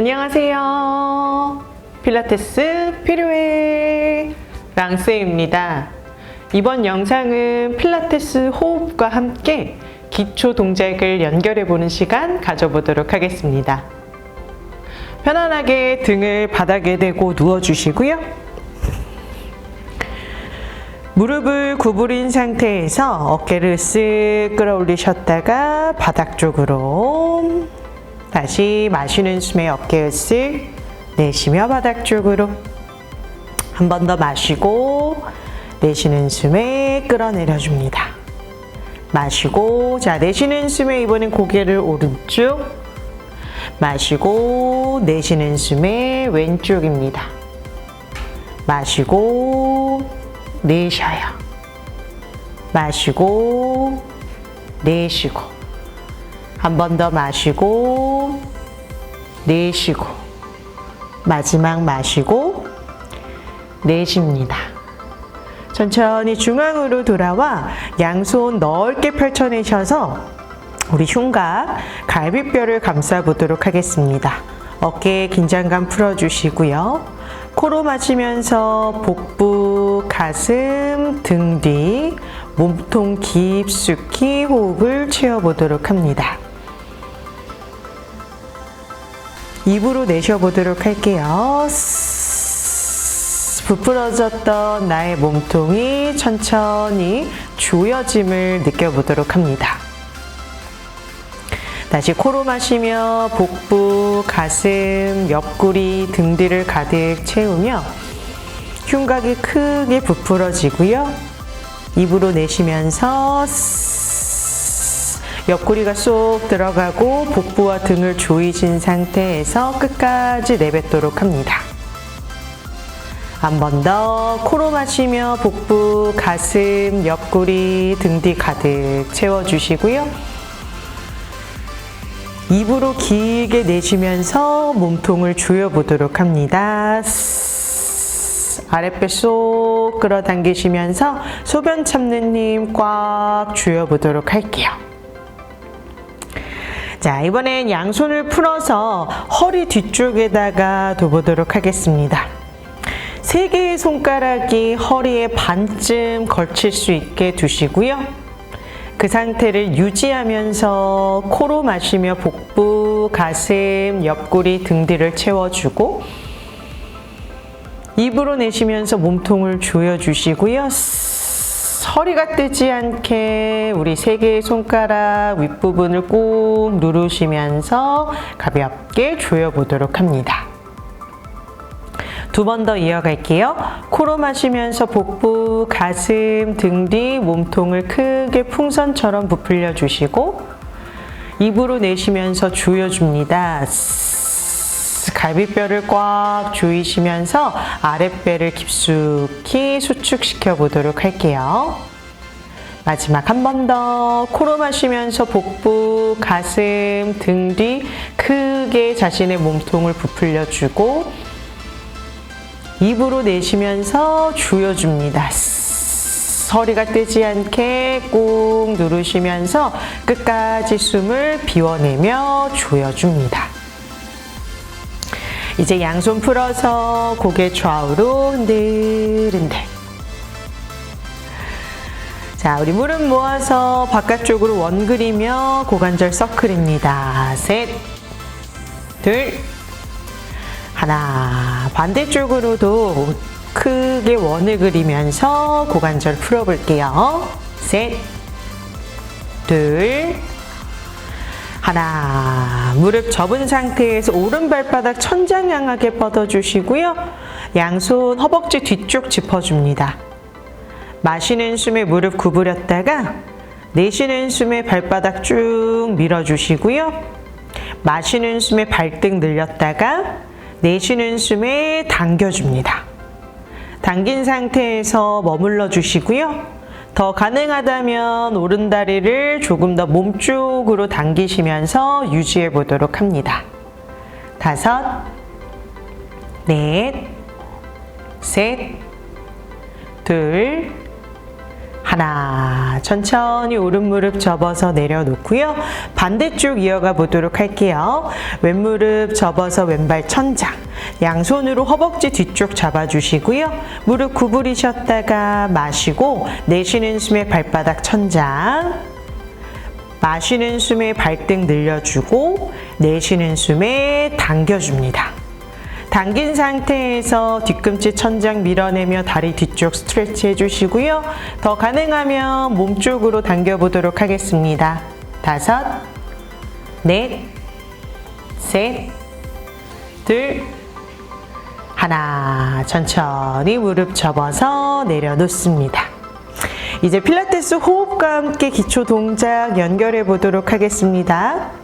안녕하세요. 필라테스 필요해 랑스입니다. 이번 영상은 필라테스 호흡과 함께 기초 동작을 연결해 보는 시간 가져보도록 하겠습니다. 편안하게 등을 바닥에 대고 누워 주시고요. 무릎을 구부린 상태에서 어깨를 쓱 끌어올리셨다가 바닥 쪽으로 다시 마시는 숨에 어깨 쓱 내쉬며 바닥 쪽으로 한 번 더 마시고 내쉬는 숨에 끌어내려 줍니다. 마시고 자 내쉬는 숨에 이번엔 고개를 오른쪽 마시고 내쉬는 숨에 왼쪽입니다. 마시고 내쉬어요. 마시고 내쉬고 한 번 더 마시고 내쉬고 마지막 마시고 내쉽니다. 천천히 중앙으로 돌아와 양손 넓게 펼쳐내셔서 우리 흉곽, 갈비뼈를 감싸 보도록 하겠습니다. 어깨 긴장감 풀어주시고요. 코로 마시면서 복부, 가슴, 등 뒤, 몸통 깊숙이 호흡을 채워보도록 합니다. 입으로 내쉬어보도록 할게요. 부풀어졌던 나의 몸통이 천천히 조여짐을 느껴보도록 합니다. 다시 코로 마시며 복부, 가슴, 옆구리, 등 뒤를 가득 채우며 흉곽이 크게 부풀어지고요. 입으로 내쉬면서. 옆구리가 쏙 들어가고 복부와 등을 조이신 상태에서 끝까지 내뱉도록 합니다. 한 번 더 코로 마시며 복부, 가슴, 옆구리, 등 뒤 가득 채워주시고요. 입으로 길게 내쉬면서 몸통을 조여보도록 합니다. 아랫배 쏙 끌어당기시면서 소변 참는 힘꽉 조여보도록 할게요. 자, 이번엔 양손을 풀어서 허리 뒤쪽에다가 둬보도록 하겠습니다. 세 개의 손가락이 허리에 반쯤 걸칠 수 있게 두시고요. 그 상태를 유지하면서 코로 마시며 복부, 가슴, 옆구리, 등 뒤를 채워주고 입으로 내쉬면서 몸통을 조여주시고요. 허리가 뜨지 않게 우리 세 개의 손가락 윗부분을 꾹 누르시면서 가볍게 조여보도록 합니다. 두 번 더 이어갈게요. 코로 마시면서 복부, 가슴, 등 뒤 몸통을 크게 풍선처럼 부풀려 주시고 입으로 내쉬면서 조여줍니다. 스스, 갈비뼈를 꽉 조이시면서 아랫배를 깊숙이 수축시켜 보도록 할게요. 마지막 한 번 더 코로 마시면서 복부, 가슴, 등 뒤 크게 자신의 몸통을 부풀려 주고 입으로 내쉬면서 조여줍니다. 허리가 뜨지 않게 꾹 누르시면서 끝까지 숨을 비워내며 조여줍니다. 이제 양손 풀어서 고개 좌우로 흔들흔들. 자, 우리 무릎 모아서 바깥쪽으로 원 그리며 고관절 서클입니다. 셋, 둘, 하나. 반대쪽으로도 크게 원을 그리면서 고관절 풀어볼게요. 셋, 둘, 하나. 무릎 접은 상태에서 오른 발바닥 천장 향하게 뻗어주시고요. 양손 허벅지 뒤쪽 짚어줍니다. 마시는 숨에 무릎 구부렸다가 내쉬는 숨에 발바닥 쭉 밀어주시고요. 마시는 숨에 발등 늘렸다가 내쉬는 숨에 당겨줍니다. 당긴 상태에서 머물러 주시고요. 더 가능하다면 오른다리를 조금 더 몸쪽으로 당기시면서 유지해 보도록 합니다. 다섯, 넷, 셋, 둘, 하나, 천천히 오른 무릎 접어서 내려놓고요. 반대쪽 이어가 보도록 할게요. 왼무릎 접어서 왼발 천장. 양손으로 허벅지 뒤쪽 잡아주시고요. 무릎 구부리셨다가 마시고 내쉬는 숨에 발바닥 천장. 마시는 숨에 발등 늘려주고 내쉬는 숨에 당겨줍니다. 당긴 상태에서 뒤꿈치 천장 밀어내며 다리 뒤쪽 스트레치 해주시고요. 더 가능하면 몸쪽으로 당겨보도록 하겠습니다. 다섯, 넷, 셋, 둘, 하나. 천천히 무릎 접어서 내려놓습니다. 이제 필라테스 호흡과 함께 기초 동작 연결해 보도록 하겠습니다.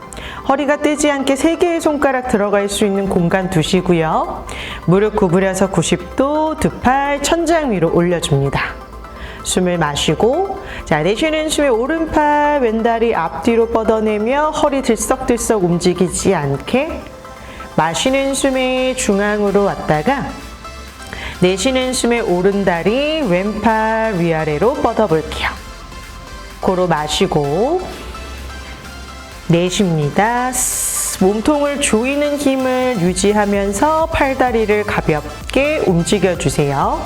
허리가 뜨지 않게 세 개의 손가락 들어갈 수 있는 공간 두시고요. 무릎 구부려서 90도 두 팔 천장 위로 올려줍니다. 숨을 마시고 자 내쉬는 숨에 오른팔 왼다리 앞뒤로 뻗어내며 허리 들썩들썩 움직이지 않게 마시는 숨에 중앙으로 왔다가 내쉬는 숨에 오른다리 왼팔 위아래로 뻗어볼게요. 고로 마시고 내쉽니다. 몸통을 조이는 힘을 유지하면서 팔다리를 가볍게 움직여 주세요.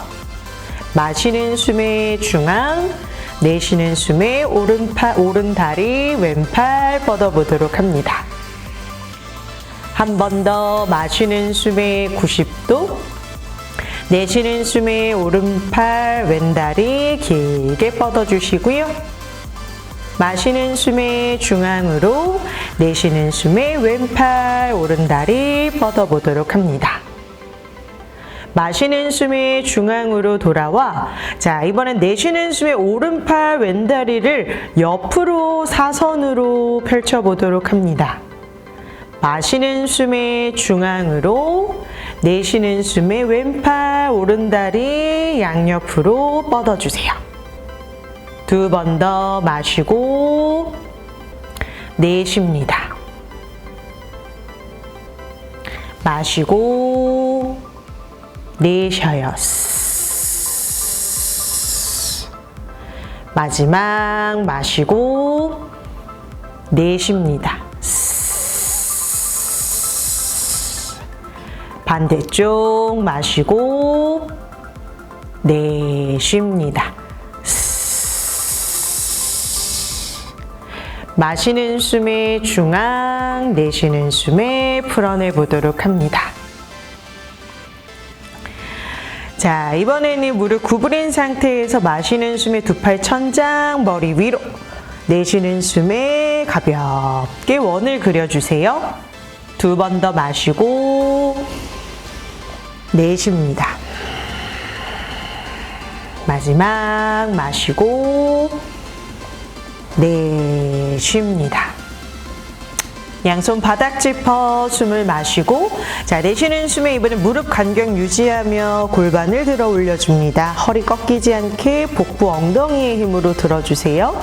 마시는 숨에 중앙, 내쉬는 숨에 오른팔, 오른 다리, 왼팔 뻗어보도록 합니다. 한 번 더 마시는 숨에 90도, 내쉬는 숨에 오른팔, 왼다리 길게 뻗어주시고요. 마시는 숨에 중앙으로 내쉬는 숨에 왼팔 오른다리 뻗어보도록 합니다. 마시는 숨에 중앙으로 돌아와 자 이번엔 내쉬는 숨에 오른팔 왼다리를 옆으로 사선으로 펼쳐보도록 합니다. 마시는 숨에 중앙으로 내쉬는 숨에 왼팔 오른다리 양옆으로 뻗어주세요. 두 번 더 마시고 내쉽니다. 마시고 내쉬어요. 마지막 마시고 내쉽니다. 반대쪽 마시고 내쉽니다. 마시는 숨에 중앙, 내쉬는 숨에 풀어내 보도록 합니다. 자, 이번에는 무릎 구부린 상태에서 마시는 숨에 두 팔 천장, 머리 위로, 내쉬는 숨에 가볍게 원을 그려주세요. 두 번 더 마시고, 내쉽니다. 마지막 마시고, 내쉽니다. 양손 바닥 짚어 숨을 마시고 자 내쉬는 숨에 이번엔 무릎 간격 유지하며 골반을 들어 올려줍니다. 허리 꺾이지 않게 복부 엉덩이의 힘으로 들어주세요.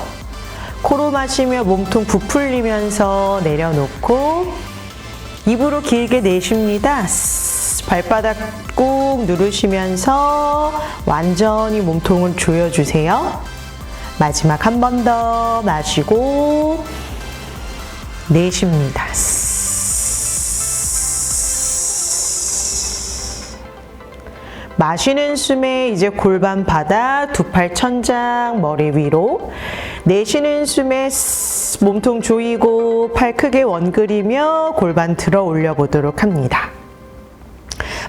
코로 마시며 몸통 부풀리면서 내려놓고 입으로 길게 내쉽니다. 발바닥 꾹 누르시면서 완전히 몸통을 조여주세요. 마지막 한 번 더 마시고 내쉽니다. 마시는 숨에 이제 골반 바닥, 두 팔 천장, 머리 위로. 내쉬는 숨에 몸통 조이고 팔 크게 원그리며 골반 들어 올려 보도록 합니다.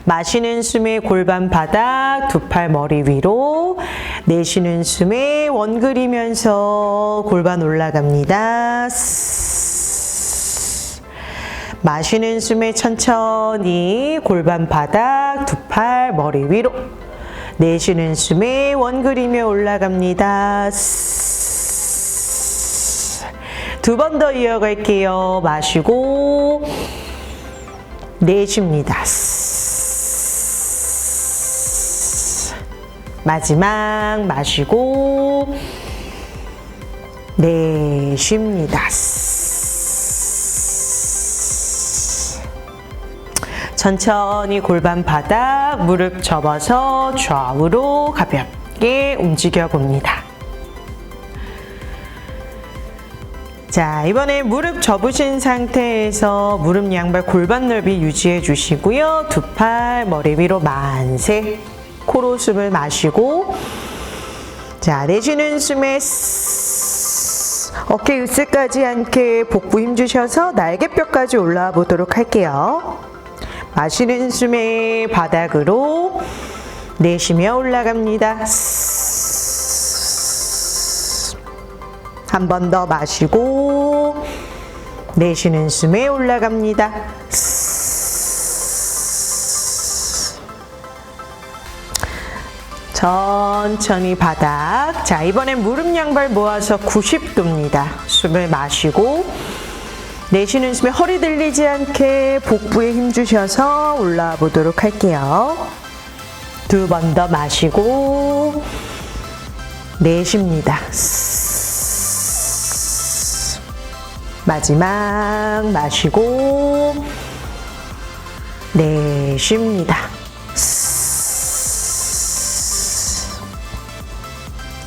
마시는 숨에 골반 바닥, 두 팔 머리 위로. 내쉬는 숨에 원 그리면서 골반 올라갑니다. 마시는 숨에 천천히 골반 바닥, 두 팔 머리 위로. 내쉬는 숨에 원 그리며 올라갑니다. 두 번 더 이어갈게요. 마시고 내쉽니다. 마지막 마시고 내쉽니다. 천천히 골반 바닥, 무릎 접어서 좌우로 가볍게 움직여 봅니다. 자, 이번에 무릎 접으신 상태에서 무릎 양발 골반 넓이 유지해 주시고요. 두 팔 머리 위로 만세. 코로 숨을 마시고 자, 내쉬는 숨에. 어깨 으쓱하지 않게 복부 힘주셔서 날개뼈까지 올라와 보도록 할게요. 마시는 숨에 바닥으로 내쉬며 올라갑니다. 한 번 더 마시고 내쉬는 숨에 올라갑니다. 천천히 바닥. 자, 이번엔 무릎 양발 모아서 90도입니다. 숨을 마시고 내쉬는 숨에 허리 들리지 않게 복부에 힘 주셔서 올라와 보도록 할게요. 두 번 더 마시고 내쉽니다. 마지막 마시고 내쉽니다.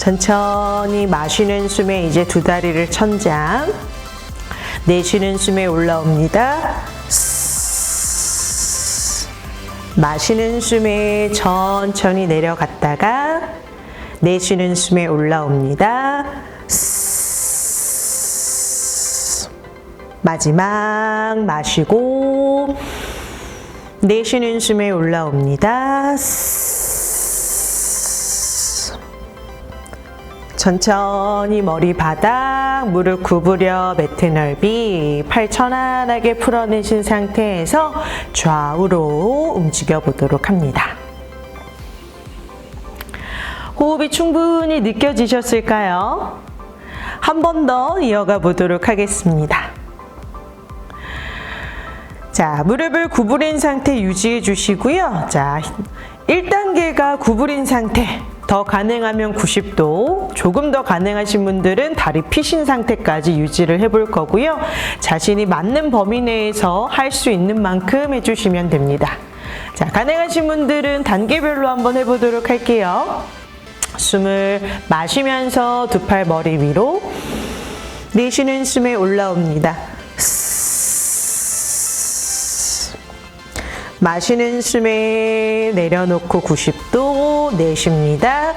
천천히 마시는 숨에 이제 두 다리를 천장 내쉬는 숨에 올라옵니다. 마시는 숨에 천천히 내려갔다가 내쉬는 숨에 올라옵니다. 마지막 마시고 내쉬는 숨에 올라옵니다. 천천히 머리 바닥, 무릎 구부려 매트 넓이, 팔 편안하게 풀어내신 상태에서 좌우로 움직여 보도록 합니다. 호흡이 충분히 느껴지셨을까요? 한 번 더 이어가 보도록 하겠습니다. 자, 무릎을 구부린 상태 유지해 주시고요. 자, 1단계가 구부린 상태. 더 가능하면 90도, 조금 더 가능하신 분들은 다리 피신 상태까지 유지를 해볼 거고요. 자신이 맞는 범위 내에서 할 수 있는 만큼 해주시면 됩니다. 자, 가능하신 분들은 단계별로 한번 해보도록 할게요. 숨을 마시면서 두 팔 머리 위로, 내쉬는 숨에 올라옵니다. 마시는 숨에 내려놓고 90도 내쉽니다.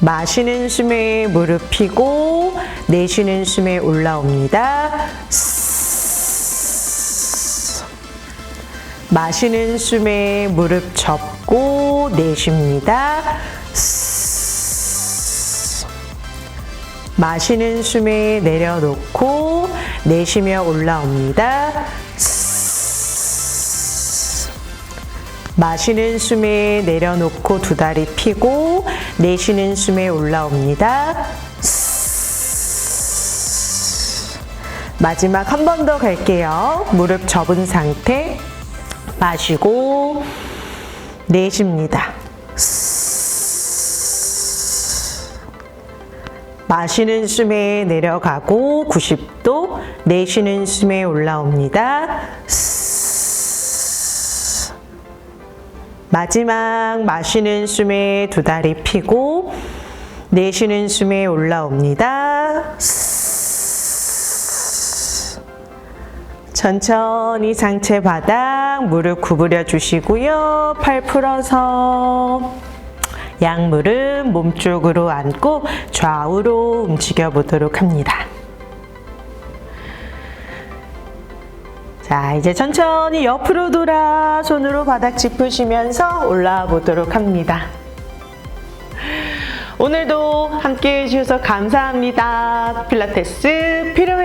마시는 숨에 무릎 펴고 내쉬는 숨에 올라옵니다. 마시는 숨에 무릎 접고 내쉽니다. 마시는 숨에 내려놓고 내쉬며 올라옵니다. 마시는 숨에 내려놓고 두 다리 펴고 내쉬는 숨에 올라옵니다. 마지막 한 번 더 갈게요. 무릎 접은 상태 마시고 내쉽니다. 마시는 숨에 내려가고 90도, 내쉬는 숨에 올라옵니다. 마지막 마시는 숨에 두 다리 펴고 내쉬는 숨에 올라옵니다. 천천히 상체 바닥 무릎 구부려 주시고요. 팔 풀어서 양무릎 몸쪽으로 앉고 좌우로 움직여 보도록 합니다. 자, 이제 천천히 옆으로 돌아 손으로 바닥 짚으시면서 올라와 보도록 합니다. 오늘도 함께 해주셔서 감사합니다. 필라테스 필요